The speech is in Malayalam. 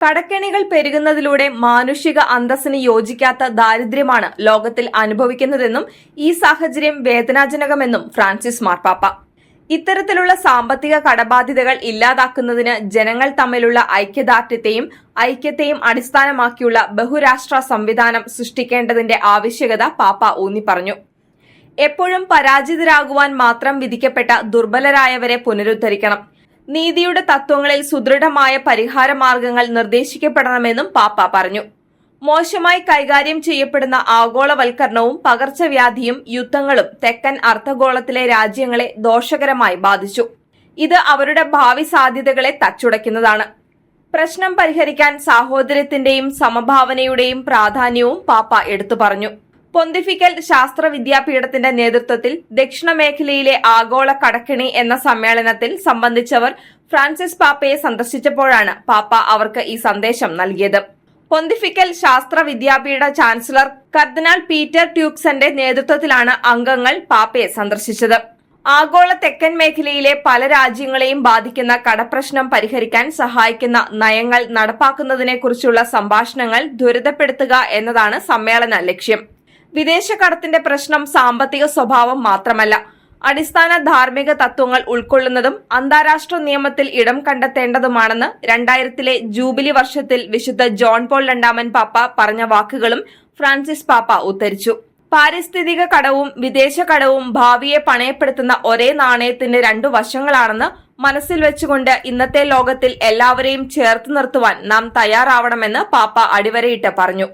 കടക്കെണികൾ പെരുകുന്നതിലൂടെ മാനുഷിക അന്തസ്സിന് യോജിക്കാത്ത ദാരിദ്ര്യമാണ് ലോകത്തിൽ അനുഭവിക്കുന്നതെന്നും ഈ സാഹചര്യം വേദനാജനകമെന്നും ഫ്രാൻസിസ് മാർപ്പാപ്പ. ഇത്തരത്തിലുള്ള സാമ്പത്തിക കടബാധ്യതകൾ ഇല്ലാതാക്കുന്നതിന് ജനങ്ങൾ തമ്മിലുള്ള ഐക്യദാർഢ്യത്തെയും ഐക്യത്തെയും അടിസ്ഥാനമാക്കിയുള്ള ബഹുരാഷ്ട്ര സംവിധാനം സൃഷ്ടിക്കേണ്ടതിന്റെ ആവശ്യകത പാപ്പ ഊന്നി പറഞ്ഞു. എപ്പോഴും പരാജിതരാകുവാൻ മാത്രം വിധിക്കപ്പെട്ട ദുർബലരായവരെ പുനരുദ്ധരിക്കണം. നീതിയുടെ തത്വങ്ങളിൽ സുദൃഢമായ പരിഹാര മാർഗങ്ങൾ നിർദ്ദേശിക്കപ്പെടണമെന്നും പാപ്പ പറഞ്ഞു. മോശമായി കൈകാര്യം ചെയ്യപ്പെടുന്ന ആഗോളവൽക്കരണവും പകർച്ചവ്യാധിയും യുദ്ധങ്ങളും തെക്കൻ അർദ്ധഗോളത്തിലെ രാജ്യങ്ങളെ ദോഷകരമായി ബാധിച്ചു. ഇത് അവരുടെ ഭാവി സാധ്യതകളെ തച്ചുടയ്ക്കുന്നതാണ്. പ്രശ്നം പരിഹരിക്കാൻ സാഹോദര്യത്തിന്റെയും സമഭാവനയുടെയും പ്രാധാന്യവും പാപ്പ എടുത്തു പറഞ്ഞു. പൊന്തിഫിക്കൽ ശാസ്ത്ര വിദ്യാപീഠത്തിന്റെ നേതൃത്വത്തിൽ ദക്ഷിണ മേഖലയിലെ ആഗോള കടക്കിണി എന്ന സമ്മേളനത്തിൽ സംബന്ധിച്ചവർ ഫ്രാൻസിസ് പാപ്പയെ സന്ദർശിച്ചപ്പോഴാണ് പാപ്പ അവർക്ക് ഈ സന്ദേശം നൽകിയത്. പൊന്തിഫിക്കൽ ശാസ്ത്ര വിദ്യാപീഠ ചാൻസലർ കർദിനാൾ പീറ്റർ ട്യൂക്സന്റെ നേതൃത്വത്തിലാണ് അംഗങ്ങൾ പാപ്പയെ സന്ദർശിച്ചത്. ആഗോള തെക്കൻ മേഖലയിലെ പല രാജ്യങ്ങളെയും ബാധിക്കുന്ന കടപ്രശ്നം പരിഹരിക്കാൻ സഹായിക്കുന്ന നയങ്ങൾ നടപ്പാക്കുന്നതിനെക്കുറിച്ചുള്ള സംഭാഷണങ്ങൾ ത്വരിതപ്പെടുത്തുക എന്നതാണ് സമ്മേളന ലക്ഷ്യം. വിദേശ കടത്തിന്റെ പ്രശ്നം സാമ്പത്തിക സ്വഭാവം മാത്രമല്ല. അടിസ്ഥാന ധാർമ്മിക തത്വങ്ങൾ ഉൾക്കൊള്ളുന്നതും അന്താരാഷ്ട്ര നിയമത്തിൽ ഇടം കണ്ടെത്തേണ്ടതുമാണെന്ന് രണ്ടായിരത്തിലെ ജൂബിലി വർഷത്തിൽ വിശുദ്ധ ജോൺ പോൾ രണ്ടാമൻ പാപ്പ പറഞ്ഞ വാക്കുകളും ഫ്രാൻസിസ് പാപ്പ ഉദ്ധരിച്ചു. പാരിസ്ഥിതിക കടവും വിദേശ കടവും ഭാവിയെ പണയപ്പെടുത്തുന്ന ഒരേ നാണയത്തിന്റെ രണ്ടു വശങ്ങളാണെന്ന് മനസ്സിൽ വെച്ചുകൊണ്ട് ഇന്നത്തെ ലോകത്തിൽ എല്ലാവരെയും ചേർത്ത് നിർത്തുവാൻ നാം തയ്യാറാവണമെന്ന് പാപ്പ അടിവരയിട്ട് പറഞ്ഞു.